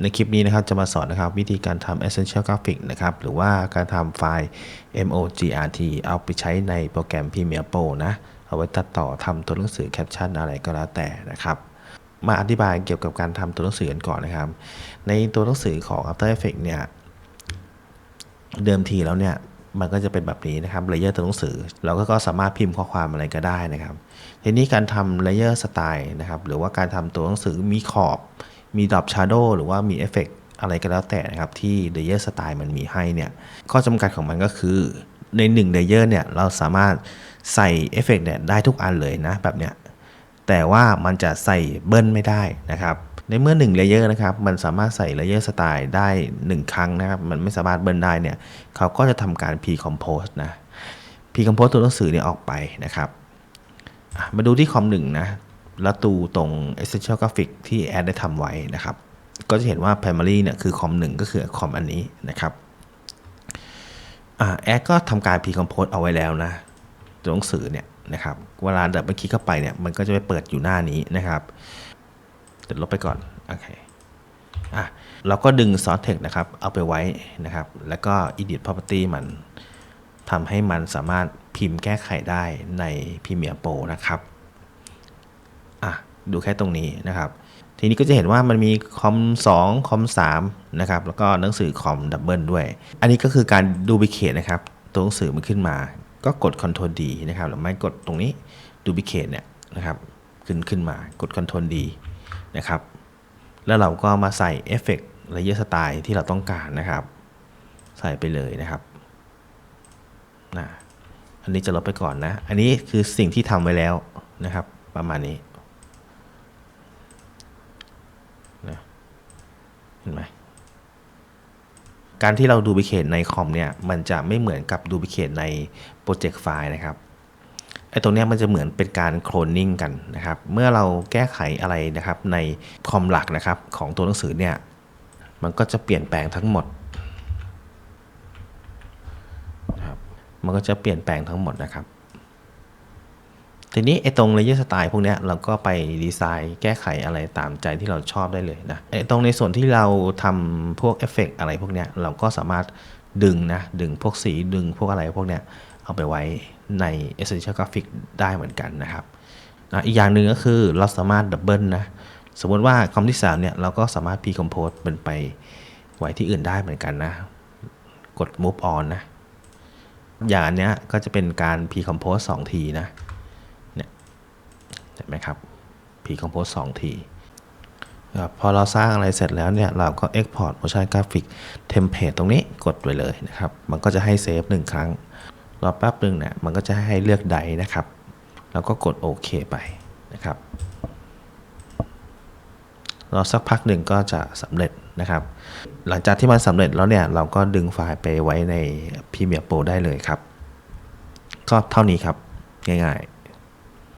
ในคลิปนี้นะครับจะมาสอนนะครับวิธีการทำ Essential Graphic นะครับหรือว่าการทำไฟล์ MOGRT เอาไปใช้ในโปรแกรม Premiere Pro นะ เอาไว้ตัดต่อทำตัวหนังสือแคปชั่นอะไรก็แล้วแต่นะครับมาอธิบายเกี่ยวกับการทำตัวหนังสือกันก่อนนะครับ ในตัวหนังสือของ After Effects เนี่ยเดิมทีแล้วเนี่ยมันก็จะเป็นแบบนี้นะครับเลเยอร์ตัวหนังสือ เราก็ก็สามารถพิมพ์ข้อความอะไรก็ได้นะครับ ทีนี้การทำเลเยอร์สไตล์นะครับหรือว่าการทำตัวหนังสือมีขอบ มีดรอปชาร์โดหรือว่ามีเอฟเฟกอะไรก็แล้วแต่นะครับ ที่เลเยอร์สไตล์มันมีให้เนี่ย ข้อจำกัดของมันก็คือใน1เลเยอร์เนี่ย เราสามารถใส่เอฟเฟกเนี่ยได้ทุกอันเลยนะแบบเนี้ยแต่ว่ามันจะใส่เบิ้ลไม่ได้นะครับ ในเมื่อ1เลเยอร์นะครับ มันสามารถใส่เลเยอร์สไตล์ได้ 1 ครั้งนะครับ มันไม่สามารถเบิ้ลได้เนี่ย เขาก็จะทำการ pre-compose นะ pre-compose ตัวหนังสือเนี่ยออกไปนะครับ มาดูที่คอมหนึ่งนะ ล้วตูตรง essential graphic ที่แอดได้ทำไว้นะครับ ก็จะเห็นว่า primary เนี่ยคือคอมหนึ่งก็คือคอมอันนี้นะครับแอดก็ทำการ pre-compose เอาไว้แล้วนะตัวหนังสือเนี่ยนะครับเวลาดับเบิลคลิกเข้าไปเนี่ยมันก็จะไปเปิดอยู่หน้านี้นะครับเดี๋ยวลบไปก่อนโอเคอะเราก็ดึง source text นะครับ เอาไปไว้นะครับ แล้วก็ edit property มันทำให้มันสามารถพิมพ์แก้ไขได้ใน Premiere Pro นะครับ ดูแค่ตรงนี้นะครับ ทีนี้ก็จะเห็นว่ามันมีคอม2คอม3นะครับ แล้วก็หนังสือคอมดับเบิลด้วย อันนี้ก็คือการดูบิเคทนะครับ ตัวหนังสือมันขึ้นมา ก็กด Ctrl D นะครับ หรือไม่กดตรงนี้ดูบิเคทเนี่ยนะครับขึ้นขึ้นมากด Ctrl D นะครับ แล้วเราก็มาใส่เอฟเฟกต์เลเยอสไตล์ที่เราต้องการนะครับ ใส่ไปเลยนะครับนะอันนี้จะลบไปก่อนนะ อันนี้คือสิ่งที่ทำไว้แล้วนะครับ ประมาณนี้นะเห็นไหมการที่เราดูบิเคทในคอมเนี่ยมันจะไม่เหมือนกับดูบิเคทในโปรเจกต์ไฟล์นะครับไอ้ตรงเนี้ยมันจะเหมือนเป็นการโคลนนิ่งกันนะครับ เมื่อเราแก้ไขอะไรนะครับในคอมหลักนะครับของตัวหนังสือเนี่ยมันก็จะเปลี่ยนแปลงทั้งหมดนะครับมันก็จะเปลี่ยนแปลงทั้งหมดนะครับ ทีนี้ไอ้ตรงเลเยอร์สไตล์พวกนี้เราก็ไปดีไซน์แก้ไขอะไรตามใจที่เราชอบได้เลยนะไอ้ตรงในส่วนที่เราทำพวกเอฟเฟกอะไรพวกนี้เราก็สามารถดึงนะ ดึงพวกสีดึงพวกอะไรพวกเนี้ยเอาไปไว้ใน Essential Graphic ได้เหมือนกันนะครับนะอีกอย่างหนึ่งก็คือเราสามารถดับเบิลนะ สมมติว่าคอมที่ 3 เนี่ย เราก็สามารถ pre-compose เป็นไปไว้ที่อื่นได้เหมือนกันนะ กด move on นะ อย่างนเนี้ยก็จะเป็นการ pre-compose 2ทีนะ เห็นไหมครับ pre-compose 2ทีพอเราสร้างอะไรเสร็จแล้วเนี่ย เราก็ export motion graphic template ตรงนี้กดไว้เลยนะครับ มันก็จะให้เซฟหนึ่งครั้ง รอแป๊บหนึ่งเนี่ย มันก็จะให้เลือกไดนะครับ แล้วก็กดโอเคไปนะครับรอสักพักหนึ่งก็จะสำเร็จนะครับ หลังจากที่มันสำเร็จแล้วเนี่ย เราก็ดึงไฟล์ไปไว้ใน Premiere Pro ได้เลยครับ ก็เท่านี้ครับ ง่ายๆ